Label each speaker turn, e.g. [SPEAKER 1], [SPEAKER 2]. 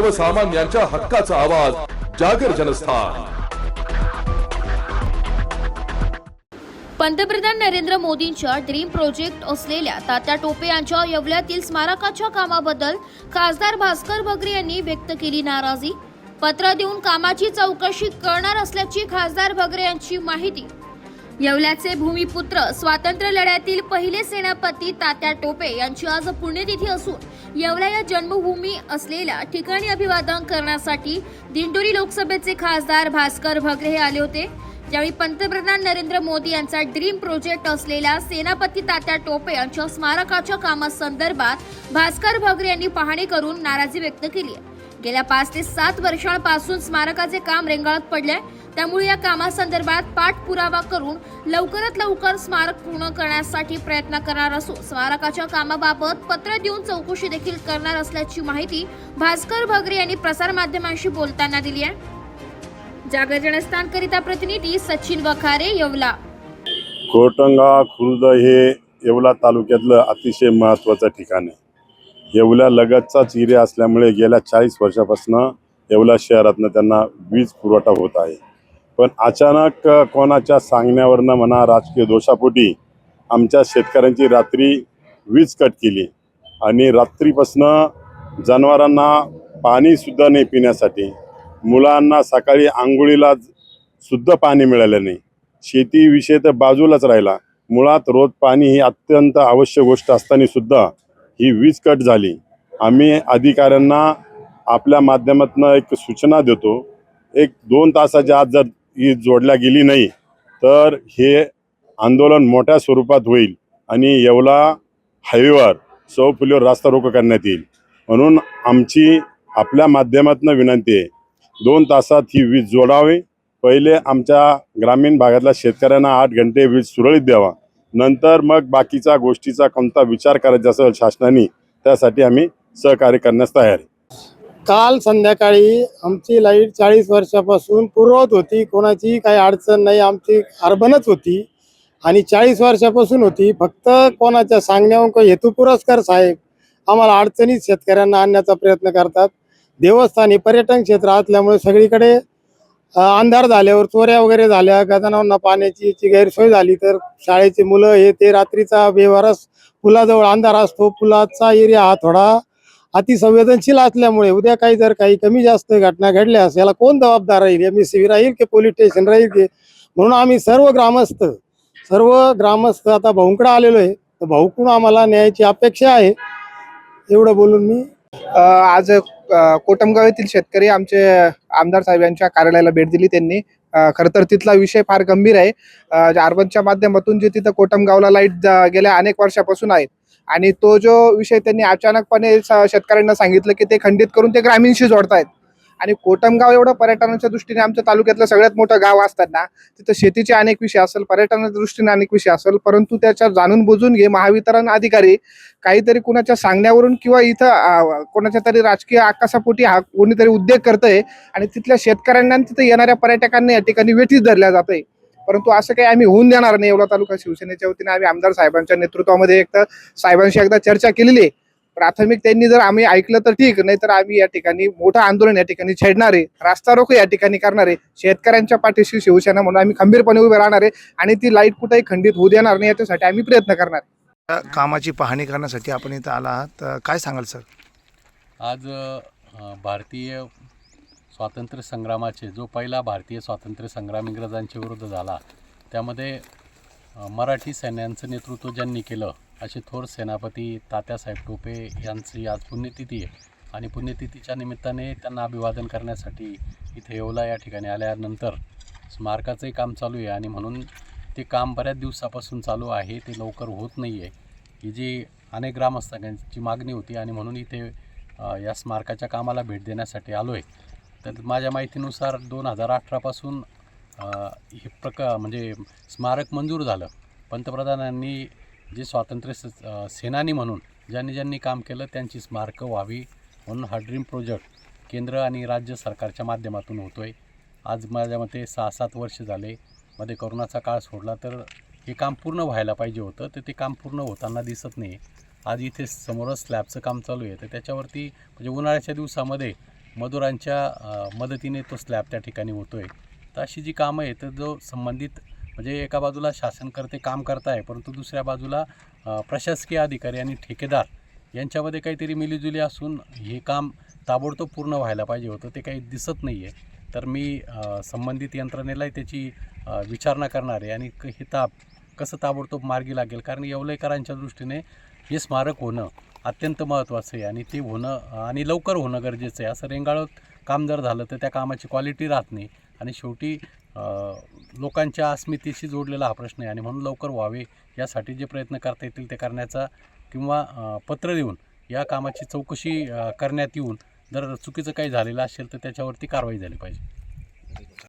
[SPEAKER 1] सर्वसामान्यांच्या हक्काचा आवाज जागर जनस्थान.
[SPEAKER 2] पंतप्रधान नरेंद्र मोदींच्या ड्रीम प्रोजेक्ट असलेल्या तात्या टोपे यांच्या येवल्यातील स्मारकाच्या कामाबद्दल खासदार भास्कर बगरे यांनी व्यक्त केली नाराजी. पत्र देऊन कामाची चौकशी करणार असल्याची खासदार बगरे यांची माहिती येवल्याचे भूमिपुत्र स्वातंत्र्य लढ्यातील पहिले सेनापती तात्या टोपे यांची आज पुण्यतिथी असून येवला या जन्मभूमी असलेल्या ठिकाणी अभिवादन करण्यासाठी दिंडोरी लोकसभेचे खासदार भास्कर भगरे हे आले होते. ज्यावेळी पंतप्रधान नरेंद्र मोदी यांचा ड्रीम प्रोजेक्ट असलेल्या सेनापती तात्या टोपे यांच्या स्मारकाच्या कामासंदर्भात भास्कर भगरे यांनी पाहणी करून नाराजी व्यक्त केली आहे. गेल्या पाच ते सात वर्षांपासून स्मारकाचे काम रेंगाळत पडले त्यामुळे या कामासंदर्भात पाठपुरावा करून लवकरात लवकर स्मारक पूर्ण करण्यासाठी प्रयत्न करणार असून स्मारकाच्या कामाबाबत पत्र देऊन चौकशी देखील करणार असल्याची माहिती भास्कर भगरे यांनी प्रसारमाध्यमांशी बोलताना दिली आहे. जागर जनस्थानकरिता प्रतिनिधी सचिन वखारे येवला.
[SPEAKER 3] कोटंगा खुर्द हे येवला तालुक्यातलं अतिशय महत्त्वाचं ठिकाण आहे. येवला लगतचाच एरिया असल्यामुळे गेल्या चाळीस वर्षापासून येवला शहरातनं त्यांना वीज पुरवठा होत आहे. पण अचानक कोणाच्या सांगण्यावरनं म्हणा राजकीय दोषापोटी आमच्या शेतकऱ्यांची रात्री वीज कट केली. आणि रात्रीपासनं जनावरांना पाणीसुद्धा नाही पिण्यासाठी. मुलांना सकाळी आंघोळीला सुद्धा पाणी मिळालं नाही. शेतीविषय तर बाजूलाच राहिला. मुळात रोज पाणी ही अत्यंत आवश्यक गोष्ट असताना सुद्धा ही वीज कट झाली. आम्ही अधिकाऱ्यांना आपल्या माध्यमातून एक सूचना देतो. एक दोन तासाच्या आत जर ही जोडल्या गेली नाही तर हे आंदोलन मोठ्या स्वरूपात होईल आणि येवला हायवेवर सौ फुलीवर रास्ता रोको करण्यात येईल. म्हणून आमची आपल्या माध्यमातून विनंती आहे दोन तासात ही वीज जोडावी. पहिले आमच्या ग्रामीण भागातल्या शेतकऱ्यांना आठ घंटे वीज सुरळीत द्यावा. नंतर मग बाकीच्या गोष्टीचा कोणता विचार करायचा असेल शासनाने त्यासाठी आम्ही सहकार्य करण्यास तयार
[SPEAKER 4] काल संध्याकाळी आमची लाइट चाळीस वर्षापासून पुरवत होती. कोणाची काही अडचण नाही. आमची अर्बनच होती. आणि चाळीस वर्षापासून होती. फक्त कोणाच्या सांगण्यावर काही हेतू पुरस्कार साहेब आम्हाला अडचणीत शेतकऱ्यांना आणण्याचा प्रयत्न करतात. देवस्थान हे पर्यटन क्षेत्र असल्यामुळे सगळीकडे अंधार झाल्यावर चोऱ्या वगैरे झाल्या गजानांना पाण्याची याची गैरसोय झाली तर शाळेची मुलं हे ते रात्रीचा व्यवहारच पुलाजवळ अंधार असतो पुलाचा एरिया हा थोडा अतिसंवेदनशील असल्यामुळे उद्या काही जर काही कमी जास्त घटना घडल्यास याला कोण जबाबदार राहील? एम एस सी राहील की पोलीस स्टेशन राहील की? म्हणून आम्ही सर्व ग्रामस्थ सर्व ग्रामस्थ आता भाऊंकडे आलेलो आहे. तर भाऊकडून आम्हाला न्यायाची अपेक्षा आहे. एवढं बोलून मी
[SPEAKER 5] आज कोटमगाव येथील शेतकरी आमचे आमदार साहेब यांच्या कार्यालयाला भेट दिली त्यांनी. खर खरं तर तिथला विषय फार गंभीर आहे. अर्बनच्या माध्यमातून जे तिथं कोटमगावला लाइट गेल्या अनेक वर्षापासून आहेत. आणि तो जो विषय त्यांनी अचानकपणे स- शेतकऱ्यांना सांगितलं की ते खंडित करून ते ग्रामीणशी जोडतायत. आणि कोटमगाव एवढं पर्यटनाच्या दृष्टीने आमच्या तालुक्यातलं सगळ्यात मोठं गाव असताना तिथं शेतीचे अनेक विषय असेल पर्यटनाच्या दृष्टीने अनेक विषय असेल परंतु त्याच्या जाणून बुजून घे महावितरण अधिकारी काहीतरी कुणाच्या सांगण्यावरून किंवा इथं कोणाच्या तरी राजकीय आकाशापोटी हा कोणीतरी उद्योग करतंय आणि तिथल्या शेतकऱ्यांना तिथं येणाऱ्या पर्यटकांना या ठिकाणी वेठीच धरल्या जातंय. परंतु असं काही आम्ही होऊन देणार नाही. एवढा तालुका शिवसेनेच्या वतीने आम्ही आमदार साहेबांच्या नेतृत्वामध्ये एक तर साहेबांशी एकदा चर्चा केलेली आहे. प्राथमिक त्यांनी जर आम्ही ऐकलं तर ठीक नाही तर आम्ही या ठिकाणी मोठं आंदोलन या ठिकाणी छेडणार आहे. रास्ता रोको या ठिकाणी करणार आहे. शेतकऱ्यांच्या पाठीशी शिवसेना म्हणून आम्ही खंबीरपणे उभे राहणार आहे आणि ती लाइट कुठेही खंडित होऊ देणार नाही याच्यासाठी आम्ही प्रयत्न करणार
[SPEAKER 6] कामाची पाहणी करण्यासाठी आपण इथं आला आहात. तर काय सांगाल सर?
[SPEAKER 7] आज भारतीय स्वातंत्र्य संग्रामाचे जो पहिला भारतीय स्वातंत्र्य संग्राम इंग्रजांच्या विरुद्ध झाला त्यामध्ये मराठी सैन्यांचं नेतृत्व ज्यांनी केलं असे थोर सेनापती तात्यासाहेब टोपे यांची आज पुण्यतिथी आहे. आणि पुण्यतिथीच्या निमित्ताने त्यांना अभिवादन करण्यासाठी इथे येवला या ठिकाणी आल्यानंतर स्मारकाचंही काम चालू आहे. आणि म्हणून ते काम बऱ्याच दिवसापासून चालू आहे. ते लवकर होत नाही आहे ही जी अनेक ग्रामस्थांची मागणी होती आणि म्हणून इथे या स्मारकाच्या कामाला भेट देण्यासाठी आलो आहे तर माझ्या माहितीनुसार दोन हजार अठरापासून हे प्रका म्हणजे स्मारक मंजूर झालं. पंतप्रधानांनी जे स्वातंत्र्य स सेनानी म्हणून ज्यांनी ज्यांनी काम केलं त्यांची स्मारकं व्हावी म्हणून हा ड्रीम प्रोजेक्ट केंद्र आणि राज्य सरकारच्या माध्यमातून होतो आहे आज माझ्या मते सहा सात वर्ष झाले. मध्ये करोनाचा काळ सोडला तर हे काम पूर्ण व्हायला पाहिजे होतं. तर ते काम पूर्ण होताना दिसत नाही. आज इथे समोरच स्लॅबचं काम चालू आहे. तर त्याच्यावरती म्हणजे उन्हाळ्याच्या दिवसामध्ये मजुरांच्या मदतीने तो स्लॅब त्या ठिकाणी होतो आहे तर अशी जी कामं आहे तर जो संबंधित म्हणजे एका बाजूला शासनकर्ते काम करत आहे परंतु दुसऱ्या बाजूला प्रशासकीय अधिकारी आणि ठेकेदार यांच्यामध्ये काहीतरी मिलीजुली असून हे काम ताबडतोब पूर्ण व्हायला पाहिजे होतं ते काही दिसत नाही आहे तर मी संबंधित यंत्रणेलाही त्याची विचारणा करणार आहे आणि क- हे ताप कसं ताबडतोब मार्गी लागेल? कारण येवलेकरांच्या दृष्टीने हे स्मारक होणं अत्यंत महत्त्वाचं आहे आणि ते होणं आणि लवकर होणं गरजेचं आहे. असं रेंगाळत काम जर झालं तर त्या कामाची क्वालिटी राहत नाही आणि शेवटी लोकांच्या अस्मितेशी जोडलेला हा प्रश्न आहे. आणि म्हणून लवकर व्हावे यासाठी जे प्रयत्न करता येतील ते करण्याचा किंवा पत्र देऊन या कामाची चौकशी करण्यात येऊन जर चुकीचं काही झालेलं असेल तर त्याच्यावरती कारवाई झाली पाहिजे.